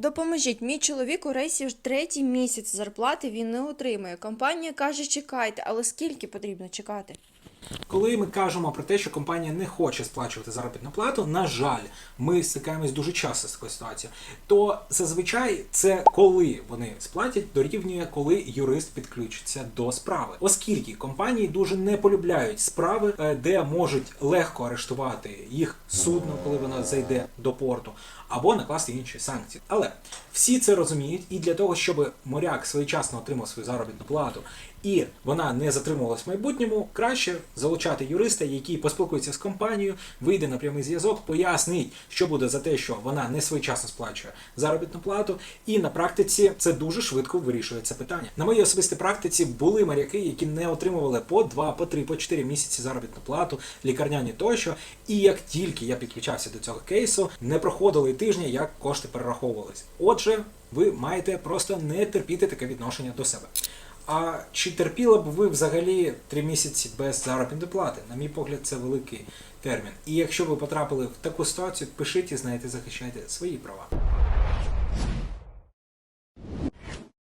Допоможіть, мій чоловік у рейсі вже третій місяць зарплати він не отримує. Компанія каже, чекайте, але скільки потрібно чекати? Коли ми кажемо про те, що компанія не хоче сплачувати заробітну плату, на жаль, ми стикаємось дуже часто з такою ситуацією. То зазвичай це коли вони сплатять, дорівнює, коли юрист підключиться до справи, оскільки компанії дуже не полюбляють справи, е, де можуть легко арештувати їх судно, коли воно зайде до порту, або накласти інші санкції. Але всі це розуміють, і для того, щоб моряк своєчасно отримав свою заробітну плату і вона не затримувалась в майбутньому, краще залучати юриста, який поспілкується з компанією, вийде на прямий зв'язок, пояснить, що буде за те, що вона не своєчасно сплачує заробітну плату, і на практиці це дуже швидко вирішує це питання. На моїй особистій практиці були моряки, які не отримували по 2, по 3, по 4 місяці заробітну плату, лікарняні тощо. І як тільки я підключався до цього кейсу, не проходило і тижня, як кошти перераховувались. Отже, ви маєте просто не терпіти таке відношення до себе. А чи терпіли б ви взагалі три місяці без заробітної плати? На мій погляд, це великий термін. І якщо ви потрапили в таку ситуацію, пишіть і знаєте, захищайте свої права.